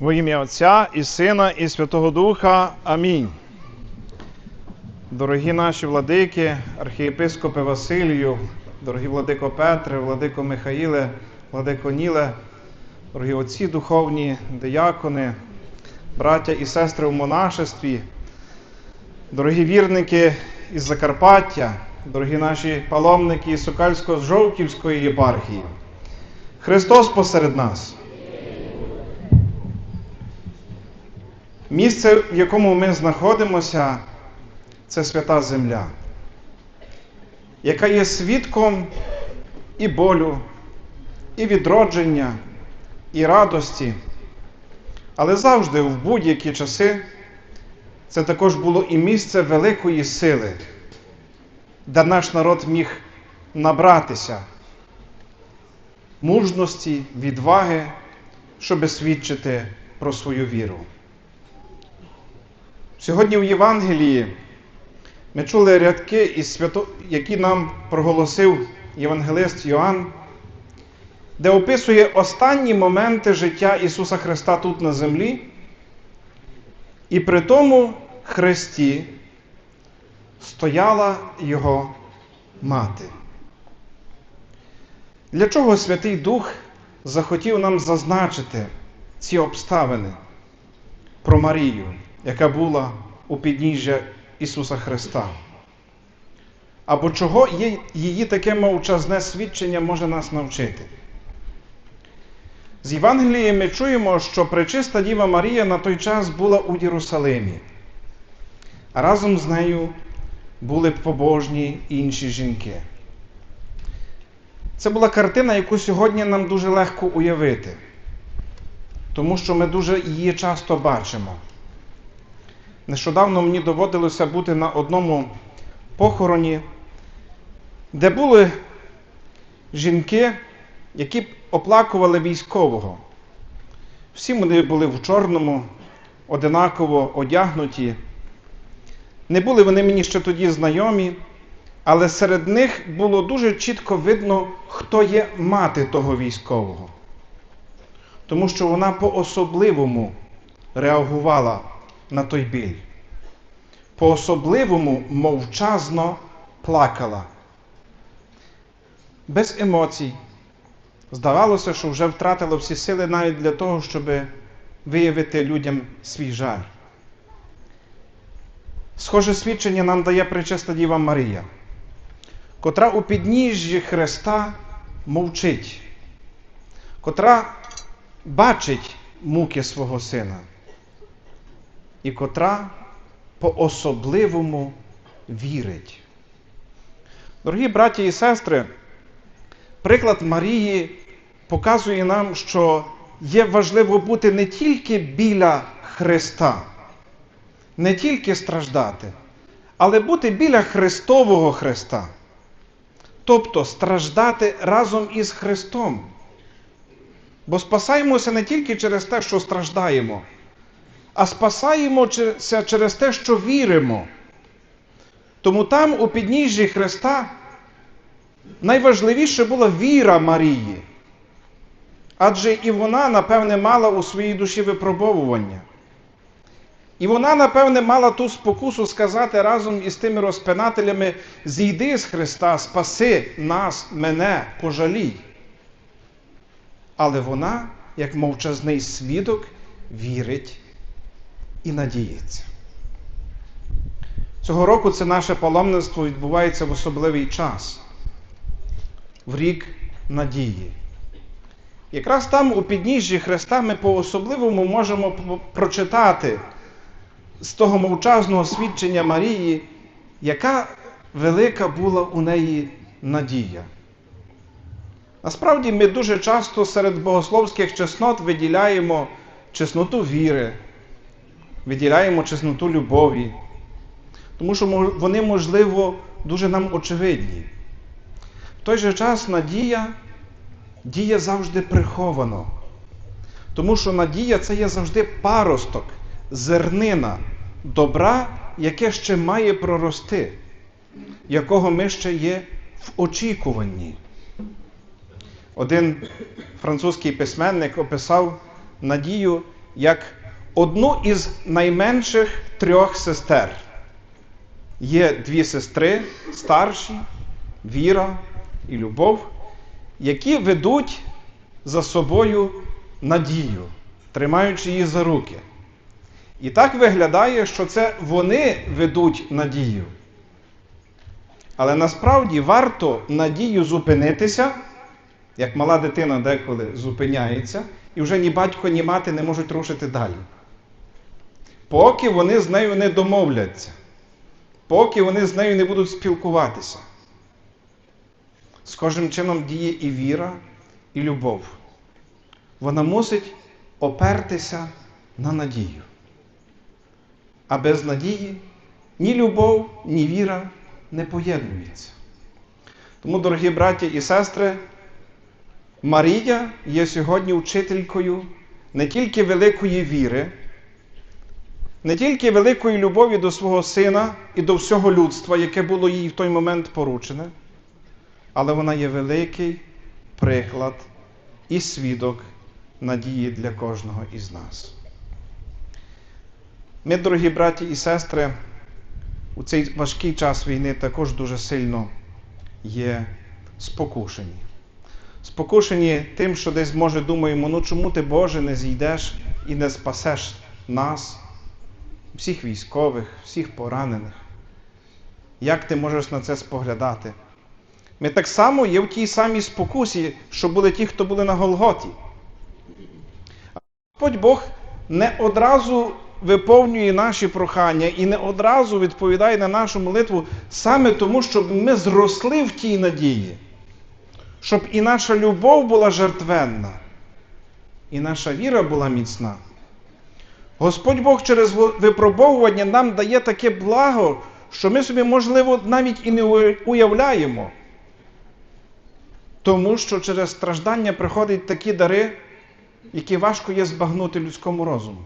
Во ім'я Отця і Сина, і Святого Духа. Амінь. Дорогі наші владики, архієпископи Василію, дорогі владико Петре, владико Михаїле, владико Ніле, дорогі отці духовні, диякони, браття і сестри в монашестві, дорогі вірники із Закарпаття, дорогі наші паломники Сокальсько-Жовківської єпархії. Христос посеред нас. Місце, в якому ми знаходимося, це свята земля, яка є свідком і болю, і відродження, і радості. Але завжди, в будь-які часи, це також було і місце великої сили, де наш народ міг набратися мужності, відваги, щоби свідчити про свою віру. Сьогодні в Євангелії ми чули рядки, із свято... які нам проголосив Євангелист Йоанн, де описує останні моменти життя Ісуса Христа тут на землі, і при тому Христі стояла Його мати. Для чого Святий Дух захотів нам зазначити ці обставини про Марію? яка була у підніжжя Ісуса Христа. Або чого її таке мовчазне свідчення може нас навчити? З Євангелії ми чуємо, що пречиста Діва Марія на той час була у Єрусалимі, а разом з нею були побожні інші жінки. Це була картина, яку сьогодні нам дуже легко уявити, тому що ми дуже її часто бачимо. Нещодавно мені доводилося бути на одному похороні, де були жінки, які оплакували військового. Всі вони були в чорному, одинаково одягнуті. Не були вони мені ще тоді знайомі, але серед них було дуже чітко видно, хто є мати того військового. Тому що вона по-особливому реагувала на той біль. По-особливому мовчазно плакала. Без емоцій. Здавалося, що вже втратила всі сили навіть для того, щоб виявити людям свій жаль. Схоже свідчення нам дає причиста Діва Марія, котра у підніжжі Христа мовчить, котра бачить муки свого сина і котра по-особливому вірить. Дорогі браті і сестри, приклад Марії показує нам, що є важливо бути не тільки біля Христа, не тільки страждати, але бути біля Христового Христа. Тобто страждати разом із Христом. Бо спасаємося не тільки через те, що страждаємо а спасаємося через те, що віримо. Тому там, у підніжжі Христа, найважливіше була віра Марії. Адже і вона, напевне, мала у своїй душі випробовування. І вона, напевне, мала ту спокусу сказати разом із тими розпинателями: зійди з Христа, спаси нас, мене, пожалій. Але вона, як мовчазний свідок, вірить і надіється. Цього року це наше паломництво відбувається в особливий час, в рік надії. Якраз там, у підніжжі Христа, ми по-особливому можемо прочитати з того мовчазного свідчення Марії, яка велика була у неї надія. Насправді, ми дуже часто серед богословських чеснот виділяємо чесноту віри виділяємо чесноту любові, тому що вони, можливо, дуже нам очевидні. В той же час надія діє завжди приховано. Тому що надія це є завжди паросток, зернина, добра, яке ще має прорости, якого ми ще є в очікуванні. Один французький письменник описав надію як одну із найменших трьох сестер. Є дві сестри старші, віра і любов, які ведуть за собою надію, тримаючи її за руки. І так виглядає, що це вони ведуть надію. Але насправді варто надію зупинитися, як мала дитина деколи зупиняється, і вже ні батько, ні мати не можуть рушити далі. Поки вони з нею не домовляться, поки вони з нею не будуть спілкуватися. Схожим чином діє і віра, і любов. Вона мусить опертися на надію. А без надії ні любов, ні віра не поєднуються. Тому, дорогі браті і сестри, Марія є сьогодні вчителькою не тільки великої віри, не тільки великої любові до свого сина і до всього людства, яке було їй в той момент поручене, але вона є великий приклад і свідок надії для кожного із нас. Ми, дорогі браті і сестри, у цей важкий час війни також дуже сильно є спокушені. Спокушені тим, що десь, може, думаємо, ну чому ти, Боже, не зійдеш і не спасеш нас, всіх військових, всіх поранених. Як ти можеш на це споглядати? Ми так само є в тій самій спокусі, що були ті, хто були на Голготі. Господь Бог не одразу виповнює наші прохання і не одразу відповідає на нашу молитву саме тому, щоб ми зросли в тій надії, щоб і наша любов була жертвенна, і наша віра була міцна. Господь Бог через випробовування нам дає таке благо, що ми собі, можливо, навіть і не уявляємо. Тому що через страждання приходять такі дари, які важко є збагнути людському розуму.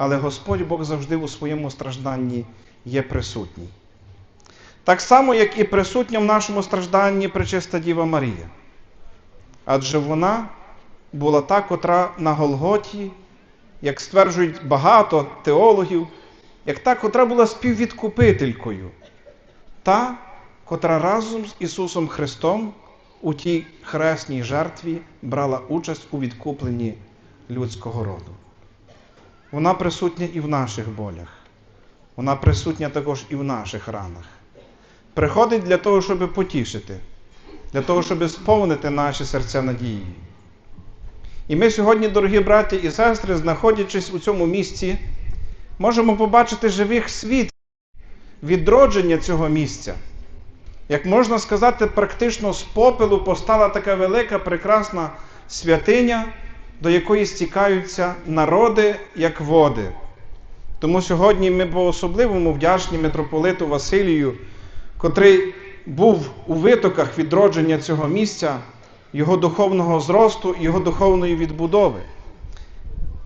Але Господь Бог завжди у своєму стражданні є присутній. Так само, як і присутня в нашому стражданні пречиста Діва Марія. Адже вона була та, котра на Голготі, як стверджують багато теологів, як та, котра була співвідкупителькою, та, котра разом з Ісусом Христом у тій хресній жертві брала участь у відкупленні людського роду. Вона присутня і в наших болях. Вона присутня також і в наших ранах. Приходить для того, щоб потішити, для того, щоб сповнити наші серця надії. І ми сьогодні, дорогі браті і сестри, знаходячись у цьому місці, можемо побачити живих світ відродження цього місця. Як можна сказати, практично з попелу постала така велика, прекрасна святиня, до якої стікаються народи, як води. Тому сьогодні ми по-особливому вдячні митрополиту Василію, котрий був у витоках відродження цього місця, його духовного зросту і його духовної відбудови.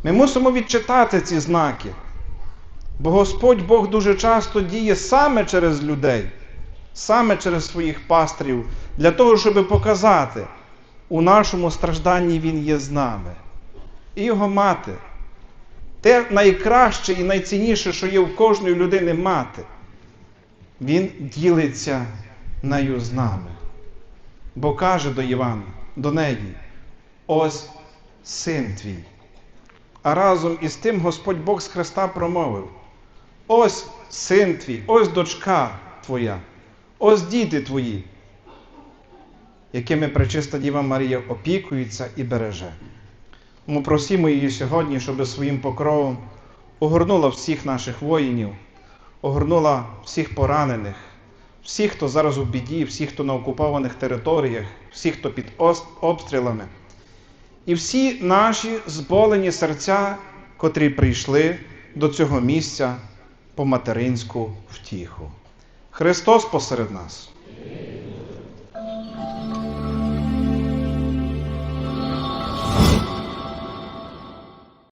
Ми мусимо відчитати ці знаки, бо Господь Бог дуже часто діє саме через людей саме через своїх пастрів, для того, щоб показати, у нашому стражданні Він є з нами. І його мати. Те найкраще і найцінніше, що є в кожної людини мати, він ділиться нею з нами. Бо каже до Івана, до неї, ось син твій. А разом із тим Господь Бог з Христа промовив: ось син твій, ось дочка твоя. Ось діти твої, якими пречиста Діва Марія опікується і береже. Ми просимо її сьогодні, щоб своїм покровом огорнула всіх наших воїнів, огорнула всіх поранених, всіх, хто зараз у біді, всіх, хто на окупованих територіях, всіх, хто під обстрілами. І всі наші зболені серця, котрі прийшли до цього місця по материнську втіху. Христос посеред нас.